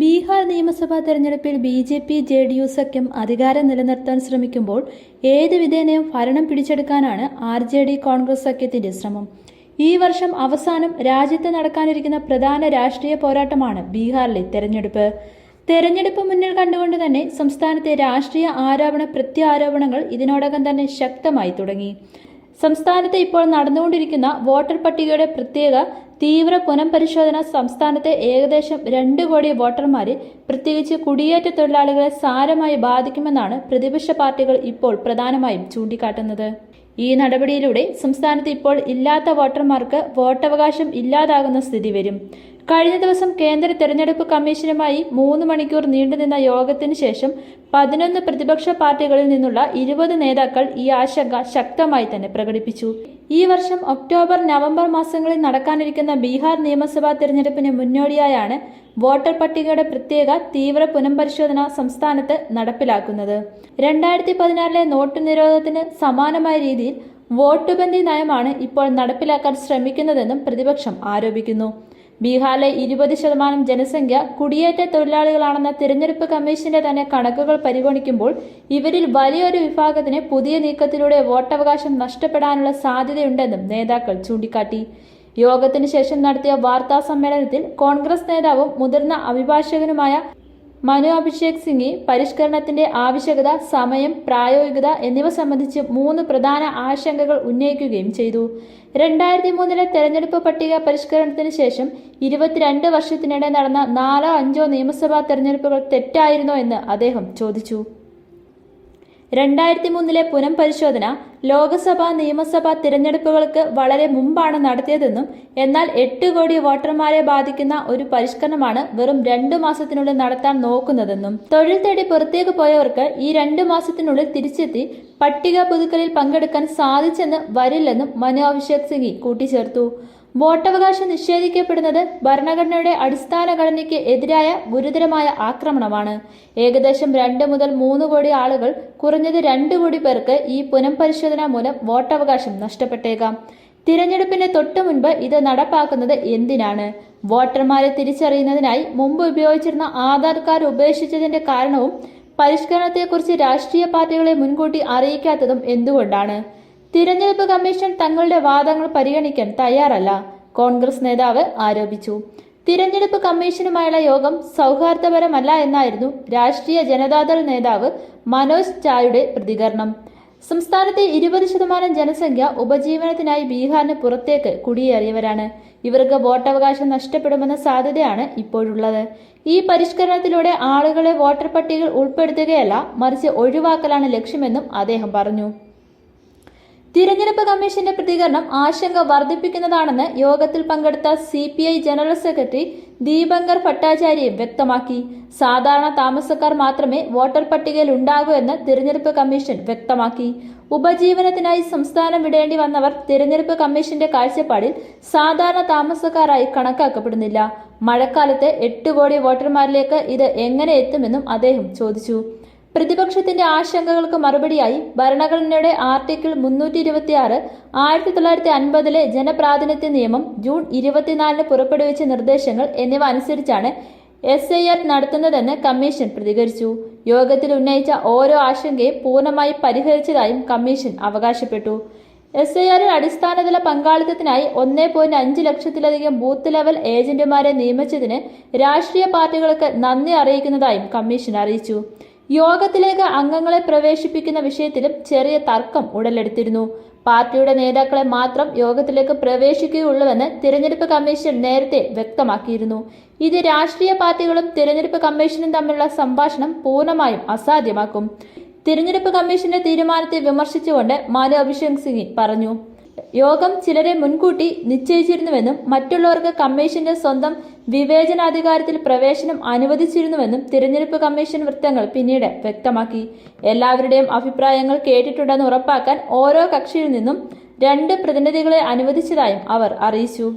ബീഹാർ നിയമസഭാ തെരഞ്ഞെടുപ്പിൽ B J P J D U സഖ്യം അധികാരം നിലനിർത്താൻ ശ്രമിക്കുമ്പോൾ ഏത് വിധേനയും ഭരണം പിടിച്ചെടുക്കാനാണ് ആർ ജെ ഡി കോൺഗ്രസ് സഖ്യത്തിന്റെ ശ്രമം. ഈ വർഷം അവസാനം രാജ്യത്ത് നടക്കാനിരിക്കുന്ന പ്രധാന രാഷ്ട്രീയ പോരാട്ടമാണ് ബീഹാറിലെ തെരഞ്ഞെടുപ്പ്. തെരഞ്ഞെടുപ്പ് മുന്നിൽ കണ്ടുകൊണ്ട് തന്നെ സംസ്ഥാനത്തെ രാഷ്ട്രീയ ആരോപണ പ്രത്യാരോപണങ്ങൾ ഇതിനോടകം തന്നെ ശക്തമായി തുടങ്ങി. സംസ്ഥാനത്ത് ഇപ്പോൾ നടന്നുകൊണ്ടിരിക്കുന്ന വോട്ടർ പട്ടികയുടെ പ്രത്യേക തീവ്ര പുനഃപരിശോധന സംസ്ഥാനത്തെ ഏകദേശം രണ്ട് കോടി വോട്ടർമാരെ പ്രത്യേകിച്ച് കുടിയേറ്റ തൊഴിലാളികളെ സാരമായി ബാധിക്കുമെന്നാണ് പ്രതിപക്ഷ പാർട്ടികൾ ഇപ്പോൾ പ്രധാനമായും ചൂണ്ടിക്കാട്ടുന്നത്. ഈ നടപടിയിലൂടെ സംസ്ഥാനത്ത് ഇപ്പോൾ ഇല്ലാത്ത വോട്ടർമാർക്ക് വോട്ടവകാശം ഇല്ലാതാകുന്ന സ്ഥിതി വരും. കഴിഞ്ഞ ദിവസം കേന്ദ്ര തെരഞ്ഞെടുപ്പ് കമ്മീഷനുമായി മൂന്ന് മണിക്കൂർ നീണ്ടുനിന്ന യോഗത്തിന് ശേഷം പതിനൊന്ന് പ്രതിപക്ഷ പാർട്ടികളിൽ നിന്നുള്ള ഇരുപത് നേതാക്കൾ ഈ ആശങ്ക ശക്തമായി തന്നെ പ്രകടിപ്പിച്ചു. ഈ വർഷം ഒക്ടോബർ നവംബർ മാസങ്ങളിൽ നടക്കാനിരിക്കുന്ന ബീഹാർ നിയമസഭാ തെരഞ്ഞെടുപ്പിന് മുന്നോടിയായാണ് വോട്ടർ പട്ടികയുടെ പ്രത്യേക തീവ്ര പുനഃപരിശോധന സംസ്ഥാനത്ത് നടപ്പിലാക്കുന്നത്. രണ്ടായിരത്തി പതിനാറിലെ നോട്ട് നിരോധത്തിന് സമാനമായ രീതിയിൽ വോട്ടുബന്ധി നയമാണ് ഇപ്പോൾ നടപ്പിലാക്കാൻ ശ്രമിക്കുന്നതെന്നും പ്രതിപക്ഷം ആരോപിക്കുന്നു. ബീഹാറിലെ ഇരുപത് ശതമാനം ജനസംഖ്യ കുടിയേറ്റ തൊഴിലാളികളാണെന്ന തിരഞ്ഞെടുപ്പ് കമ്മീഷന്റെ തന്നെ കണക്കുകൾ പരിഗണിക്കുമ്പോൾ ഇവരിൽ വലിയൊരു വിഭാഗത്തിന് പുതിയ നീക്കത്തിലൂടെ വോട്ടവകാശം നഷ്ടപ്പെടാനുള്ള സാധ്യതയുണ്ടെന്നും നേതാക്കൾ ചൂണ്ടിക്കാട്ടി. യോഗത്തിന് ശേഷം നടത്തിയ വാർത്താ സമ്മേളനത്തിൽ കോൺഗ്രസ് നേതാവും മുതിർന്ന അഭിഭാഷകനുമായ മനു അഭിഷേക് സിംഗി പരിഷ്കരണത്തിന്റെ ആവശ്യകത സമയം പ്രായോഗികത എന്നിവ സംബന്ധിച്ച് മൂന്ന് പ്രധാന ആശങ്കകൾ ഉന്നയിക്കുകയും ചെയ്തു. രണ്ടായിരത്തി മൂന്നിലെ തെരഞ്ഞെടുപ്പ് പട്ടിക പരിഷ്കരണത്തിന് ശേഷം ഇരുപത്തിരണ്ട് വർഷത്തിനിടെ നടന്ന നാലോ അഞ്ചോ നിയമസഭാ തെരഞ്ഞെടുപ്പുകൾ തെറ്റായിരുന്നോ എന്ന് അദ്ദേഹം ചോദിച്ചു. രണ്ടായിരത്തി മൂന്നിലെ പുനഃപരിശോധന ലോക്സഭാ നിയമസഭാ തിരഞ്ഞെടുപ്പുകൾക്ക് വളരെ മുമ്പാണ് നടത്തിയതെന്നും എന്നാൽ എട്ട് കോടി വോട്ടർമാരെ ബാധിക്കുന്ന ഒരു പരിഷ്കരണമാണ് വെറും രണ്ടു മാസത്തിനുള്ളിൽ നടത്താൻ നോക്കുന്നതെന്നും. തൊഴിൽ തേടി പുറത്തേക്ക് പോയവർക്ക് ഈ രണ്ടു മാസത്തിനുള്ളിൽ തിരിച്ചെത്തി പട്ടിക പുതുക്കലിൽ പങ്കെടുക്കാൻ സാധിച്ചെന്ന് വരില്ലെന്നും മനു അഭിഷേക് സിംഗി കൂട്ടിച്ചേർത്തു. വോട്ടവകാശം നിഷേധിക്കപ്പെടുന്നത് ഭരണഘടനയുടെ അടിസ്ഥാന ഘടനയ്ക്ക് എതിരായ ഗുരുതരമായ ആക്രമണമാണ്. ഏകദേശം രണ്ട് മുതൽ മൂന്ന് കോടി ആളുകൾ കുറഞ്ഞത് രണ്ട് കോടി പേർക്ക് ഈ പുനഃപരിശോധന മൂലം വോട്ടവകാശം നഷ്ടപ്പെട്ടേക്കാം. തിരഞ്ഞെടുപ്പിന്റെ തൊട്ടു മുൻപ് ഇത് നടപ്പാക്കുന്നത് എന്തിനാണ്? വോട്ടർമാരെ തിരിച്ചറിയുന്നതിനായി മുമ്പ് ഉപയോഗിച്ചിരുന്ന ആധാർ കാർഡ് ഉപേക്ഷിച്ചതിന്റെ കാരണവും പരിഷ്കരണത്തെക്കുറിച്ച് രാഷ്ട്രീയ പാർട്ടികളെ മുൻകൂട്ടി അറിയിക്കാത്തതും എന്തുകൊണ്ടാണ്? തിരഞ്ഞെടുപ്പ് കമ്മീഷൻ തങ്ങളുടെ വാദങ്ങൾ പരിഗണിക്കാൻ തയ്യാറല്ല. കോൺഗ്രസ് നേതാവ് ആരോപിച്ചു. തിരഞ്ഞെടുപ്പ് കമ്മീഷനുമായുള്ള യോഗം സൗഹാർദ്ദപരമല്ല എന്നായിരുന്നു രാഷ്ട്രീയ ജനതാദൾ നേതാവ് മനോജ് ഝായുടെ പ്രതികരണം. സംസ്ഥാനത്തെ ഇരുപത് ശതമാനം ജനസംഖ്യ ഉപജീവനത്തിനായി ബീഹാറിന് പുറത്തേക്ക് കുടിയേറിയവരാണ്. ഇവർക്ക് വോട്ടവകാശം നഷ്ടപ്പെടുമെന്ന സാധ്യതയാണ് ഇപ്പോഴുള്ളത്. ഈ പരിഷ്കരണത്തിലൂടെ ആളുകളെ വോട്ടർ പട്ടികയിൽ ഉൾപ്പെടുത്തുകയല്ല മറിച്ച് ഒഴിവാക്കലാണ് ലക്ഷ്യമെന്നും അദ്ദേഹം പറഞ്ഞു. തിരഞ്ഞെടുപ്പ് കമ്മീഷന്റെ പ്രതികരണം ആശങ്ക വർദ്ധിപ്പിക്കുന്നതാണെന്ന് യോഗത്തിൽ പങ്കെടുത്ത C P I general secretary Dipankar Bhattacharya വ്യക്തമാക്കി. സാധാരണ താമസക്കാർ മാത്രമേ വോട്ടർ പട്ടികയിൽ ഉണ്ടാകൂ എന്ന് തിരഞ്ഞെടുപ്പ് കമ്മീഷൻ വ്യക്തമാക്കി. ഉപജീവനത്തിനായി സംസ്ഥാനം വിടേണ്ടി വന്നവർ തിരഞ്ഞെടുപ്പ് കമ്മീഷന്റെ കാഴ്ചപ്പാടിൽ സാധാരണ താമസക്കാരായി കണക്കാക്കപ്പെടുന്നില്ല. മഴക്കാലത്ത് എട്ട് കോടി വോട്ടർമാരിലേക്ക് ഇത് എങ്ങനെ എത്തുമെന്നും അദ്ദേഹം ചോദിച്ചു. പ്രതിപക്ഷത്തിന്റെ ആശങ്കകൾക്ക് മറുപടിയായി ഭരണഘടനയുടെ ആർട്ടിക്കിൾ മുന്നൂറ്റി ഇരുപത്തിയാറ് ആയിരത്തി തൊള്ളായിരത്തി അൻപതിലെ ജനപ്രാതിനിധ്യ നിയമം ജൂൺ ഇരുപത്തിനാലിന് പുറപ്പെടുവിച്ച നിർദ്ദേശങ്ങൾ എന്നിവ അനുസരിച്ചാണ് എസ് ഐ ആർ നടത്തുന്നതെന്ന് കമ്മീഷൻ പ്രതികരിച്ചു. യോഗത്തിൽ ഉന്നയിച്ച ഓരോ ആശങ്കയും പൂർണമായി പരിഹരിച്ചതായും കമ്മീഷൻ അവകാശപ്പെട്ടു. എസ് ഐ ആറിൽ അടിസ്ഥാനതല പങ്കാളിത്തത്തിനായി ഒന്നേ പോയിന്റ് അഞ്ച് ലക്ഷത്തിലധികം ബൂത്ത് ലെവൽ ഏജന്റുമാരെ നിയമിച്ചതിന് രാഷ്ട്രീയ പാർട്ടികൾക്ക് നന്ദി അറിയിക്കുന്നതായും കമ്മീഷൻ അറിയിച്ചു. യോഗത്തിലേക്ക് അംഗങ്ങളെ പ്രവേശിപ്പിക്കുന്ന വിഷയത്തിലും ചെറിയ തർക്കം ഉടലെടുത്തിരുന്നു. പാർട്ടിയുടെ നേതാക്കളെ മാത്രം യോഗത്തിലേക്ക് പ്രവേശിക്കുകയുള്ളൂവെന്ന് തിരഞ്ഞെടുപ്പ് കമ്മീഷൻ നേരത്തെ വ്യക്തമാക്കിയിരുന്നു. ഇത് രാഷ്ട്രീയ പാർട്ടികളും തിരഞ്ഞെടുപ്പ് കമ്മീഷനും തമ്മിലുള്ള സംഭാഷണം പൂർണമായും അസാധ്യമാക്കും. തിരഞ്ഞെടുപ്പ് കമ്മീഷന്റെ തീരുമാനത്തെ വിമർശിച്ചുകൊണ്ട് മാനു അഭിഷേക് സിംഗ് പറഞ്ഞു. യോഗം ചിലരെ മുൻകൂട്ടി നിശ്ചയിച്ചിരുന്നുവെന്നും മറ്റുള്ളവർക്ക് കമ്മീഷന്റെ സ്വന്തം വിവേചനാധികാരത്തിൽ പ്രവേശനം അനുവദിച്ചിരുന്നുവെന്നും തിരഞ്ഞെടുപ്പ് കമ്മീഷൻ വൃത്തങ്ങൾ പിന്നീട് വ്യക്തമാക്കി. എല്ലാവരുടെയും അഭിപ്രായങ്ങൾ കേട്ടിട്ടുണ്ടെന്ന് ഉറപ്പാക്കാൻ ഓരോ കക്ഷിയിൽ നിന്നും രണ്ട് പ്രതിനിധികളെ അനുവദിച്ചതായും അവർ അറിയിച്ചു.